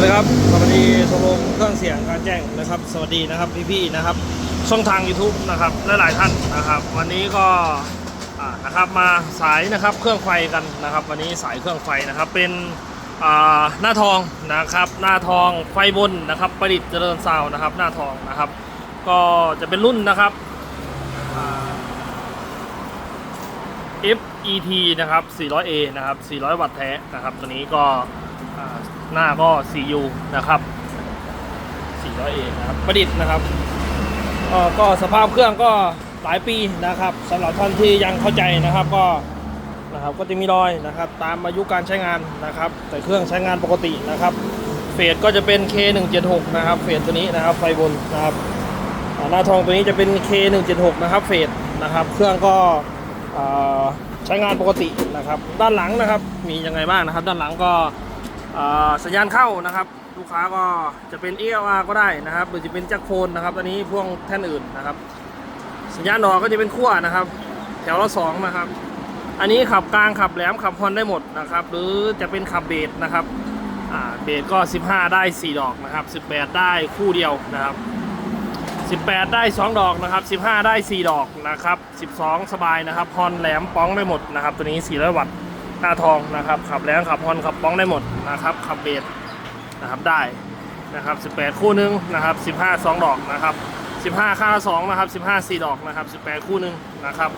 วัสดีครับสวัสดีชมรมเครื่องเสียงการแจ้งนะครับ สวัสดีนะครับพี่ๆนะครับ ช่องทาง YouTube นะครับและหลายท่านนะครับ วันนี้ก็นะครับมาสายนะครับเครื่องไฟกันนะครับ วันนี้สายเครื่องไฟนะครับเป็นหน้าทองนะครับ หน้าทองไฟบนนะครับประดิษฐ์เจริญซาวนะครับ หน้าทองนะครับ ก็จะเป็นรุ่นนะครับ FET นะครับ 400A นะครับ 400 วัตต์แท้นะครับ ตัวนี้ก็ หน้าก็ CU นะครับ 400A นะครับ ประดิษฐ์นะครับก็สภาพเครื่องก็หลายปีนะครับสำหรับท่านที่ยังเข้าใจนะครับก็นะครับก็จะมีรอยนะครับ ตามอายุการใช้งานนะครับ แต่เครื่องใช้งานปกตินะครับ เฟสก็จะเป็น K176 นะครับ เฟสตัวนี้นะครับ ไฟบนนะครับหน้าทองตัวนี้จะเป็น K176 นะครับ เฟสนะครับ เครื่องก็ใช้งานปกตินะครับ ด้านหลังนะครับ มียังไงบ้างนะครับ ด้านหลังก็ สัญญาณเข้านะครับ ลูกค้าก็จะเป็น ELR ก็ได้นะครับ หรือจะเป็นแจ็คโฟนนะครับ อันนี้พ่วงแท่นอื่นนะครับ สัญญาณดอกก็จะเป็นขั้วนะครับ แถวละสองนะครับ อันนี้ขับกลางขับแหลมขับฮอนได้หมดนะครับ หรือจะเป็นขับเบสนะครับเบสก็ 15 ได้ 4 ดอกนะครับ 18 ได้คู่เดียวนะครับ 18 ได้ 2 ดอกนะครับ 15 ได้ 4 ดอกนะครับ 12 สบายนะครับฮอนแหลมป้องได้หมดนะครับ ตัวนี้ 400 วัตต์ หน้าทองนะครับ ขับแหลมขับฮอนขับป้องได้หมดนะครับ ขับเบสนะครับได้นะครับ 18 คู่หนึงนะครับ 15 2 ดอกนะครับ 15 ค่า2นะครับ 15 4 ดอกนะครับ 18 คู่หนึงนะครับ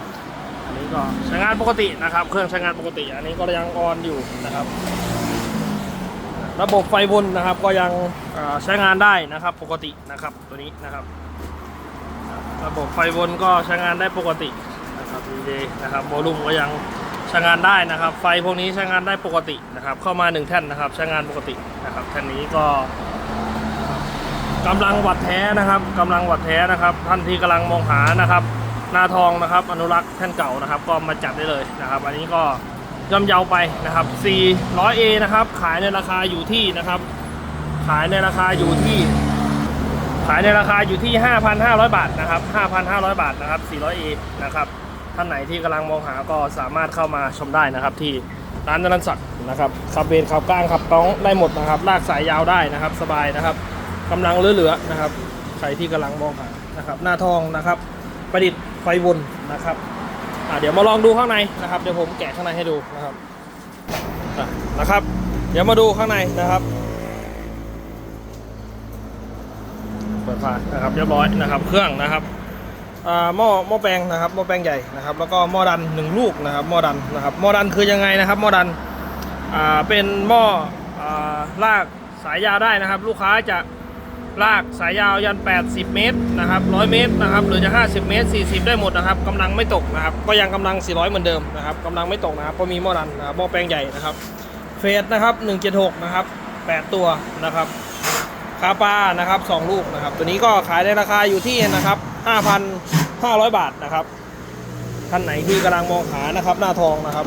อันนี้ก็ใช้งานปกตินะครับ เครื่องใช้งานปกติ อันนี้ก็ยังออนอยู่นะครับ ระบบไฟบนนะครับก็ยังใช้งานได้นะครับปกตินะครับตัวนี้นะครับ ระบบไฟบนก็ใช้งานได้ปกตินะครับดีเนะครับโวลูมก็ยัง ใช้งานได้นะครับ ไฟพวกนี้ใช้งานได้ปกตินะครับ เข้ามา 1 แท่นนะครับ ใช้งานปกตินะครับ แท่นนี้ก็กำลังวัดแท้นะครับกำลังวัดแท้นะครับ ท่านที่กำลังมองหานะครับนาทองนะครับ อนุรักษ์แท่นเก่านะครับ ก็มาจัดได้เลยนะครับ อันนี้ก็ย่อมเยาไปนะครับ 400A นะครับ ขายในราคาอยู่ที่นะครับ ขายในราคาอยู่ที่ ขายในราคาอยู่ที่ 5,500 บาทนะครับ 5,500 บาทนะครับ 400A นะครับ ท่านไหนที่กำลังมองหาก็สามารถเข้ามาชมได้นะครับ ที่ร้านนรันศักดิ์นะครับขับเบนขับกลางขับต้องได้หมดนะครับ ลากสายยาวได้นะครับ สบายนะครับกำลังเหลือๆนะครับใครที่กำลังมองหานะครับ หน้าทองนะครับ ประดิษฐ์ไฟวนนะครับเดี๋ยวมาลองดูข้างในนะครับ เดี๋ยวผมแกะข้างในให้ดูนะครับนะครับ เดี๋ยวมาดูข้างในนะครับเปิดฝานะครับเรียบร้อยนะครับ เครื่องนะครับ หม้อหม้อแปลงนะครับหม้อแปลงใหญ่นะครับ แล้วก็หม้อดันหนึ่งลูกนะครับหม้อดันนะครับหม้อดันคือยังไงนะครับหม้อดันเป็นหม้ออ่าลากสายยาวได้นะครับ ลูกค้าจะลากสายยาวยัน 80 เมตรนะครับ100 เมตรนะครับหรือจะ 50 เมตร 40 ได้หมดนะครับกำลังไม่ตกนะครับ ก็ยังกำลัง 400 เหมือนเดิมนะครับกำลังไม่ตกนะครับเพราะมีหม้อดันนะครับหม้อแปลงใหญ่นะครับเฟสนะครับ176นะครับ8 ตัวนะครับคาปานะครับ 2 ลูกนะครับ ตัวนี้ก็ขายในราคาอยู่ที่นะครับ 5,500 บาทนะครับท่านไหนที่กำลังมองหานะครับ หน้าทองนะครับ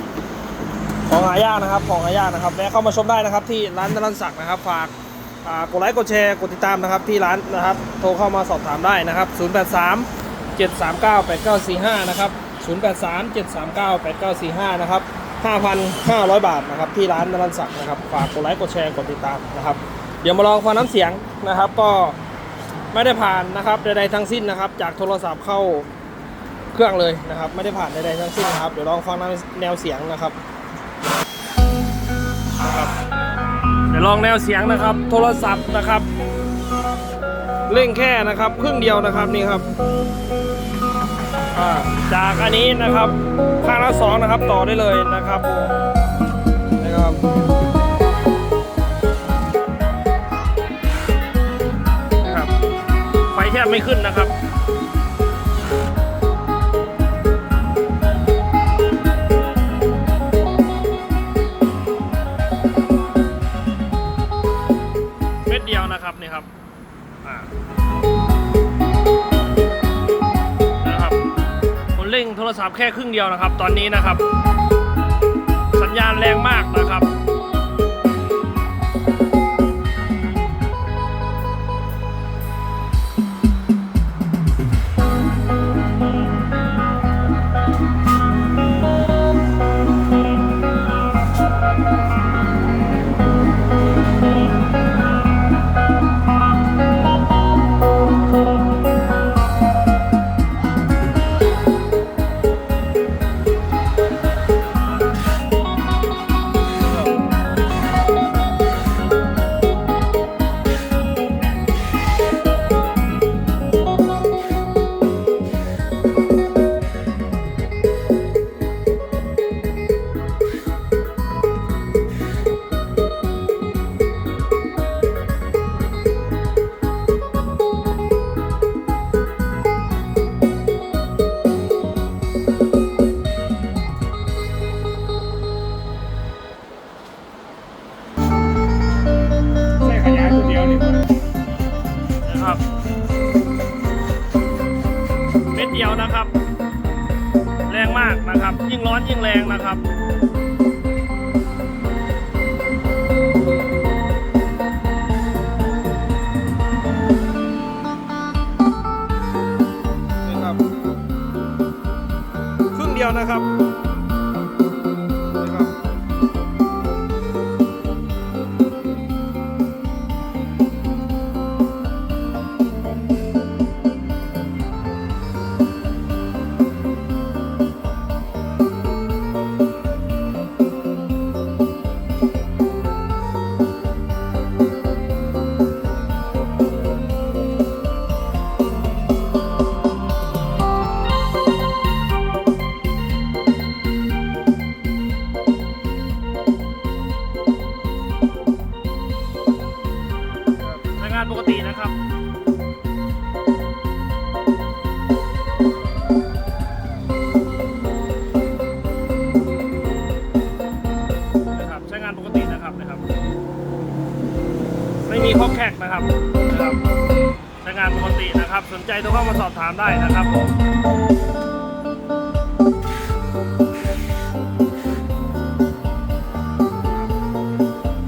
ของหายากนะครับ ของหายากนะครับแวะเข้ามาชมได้นะครับ ที่ร้านนรันศักดิ์นะครับ ฝากกดไลค์กดแชร์กดติดตามนะครับ ที่ร้านนะครับ โทรเข้ามาสอบถามได้นะครับ 083 739 8945 นะครับ 083 739 8945 นะครับ 5,500 บาทนะครับ ที่ร้านนรันศักดิ์นะครับ ฝากกดไลค์กดแชร์กดติดตามนะครับ เดี๋ยวมาลองฟังน้ำเสียงนะครับ ก็ ไม่ได้ผ่านนะครับใดๆทั้งสิ้นนะครับ จากโทรศัพท์เข้าเครื่องเลยนะครับ ไม่ได้ผ่านใดๆทั้งสิ้นนะครับเดี๋ยวลองฟังแนวเสียงนะครับเดี๋ยวลองแนวเสียงนะครับ โทรศัพท์นะครับ เร่งแค่นะครับครึ่งเดียวนะครับนี่ครับจากอันนี้นะครับข้างละสองนะครับต่อได้เลยนะครับนะครับ ทบไม่ขึ้นนะครับเม็ดเดียวนะครับนี่ครับนะครับคนเร่งโทรศัพท์แค่ครึ่งเดียวนะครับ ตอนนี้นะครับ สัญญาณแรงมากนะครับากนะครับ ยิ่งร้อนยิ่งแรงนะครับนี่ครับ ครึ่งเดียวนะครับ นะครับนะครับใช้งานปกตินะครับ สนใจโทรเข้ามาสอบถามได้นะครับผม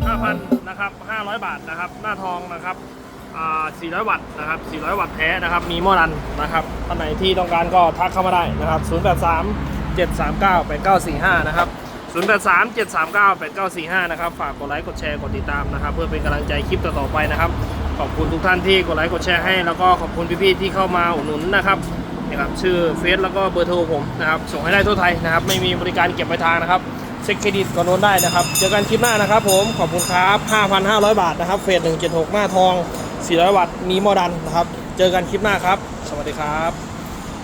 5,000นะครับ500 บาทนะครับ หน้าทองนะครับอ่า400 วัตต์นะครับ 400 วัตต์แท้นะครับ มีหม้อดันนะครับท่านไหนที่ต้องการก็ทักเข้ามาได้นะครับ 083 739 8945 นะครับ 083 739 8945 นะครับ ฝากกดไลค์ กดแชร์ กดติดตามนะครับ เพื่อเป็นกำลังใจคลิปต่อๆไปนะครับ ขอบคุณทุกท่านที่กดไลค์กดแชร์ให้แล้วก็ขอบคุณพี่ๆที่เข้ามาอุดหนุนนะครับนะครับชื่อเฟซแล้วก็เบอร์โทรผมนะครับส่งให้ได้ทั่วไทยนะครับไม่มีบริการเก็บปลายทางนะครับเช็คเครดิตก่อนโอนได้นะครับเจอกันคลิปหน้านะครับผมขอบคุณครับ 5,500 บาทนะครับเฟส176 หน้าทอง 400 วัตต์มีหมอดันนะครับ เจอกันคลิปหน้าครับ สวัสดีครับ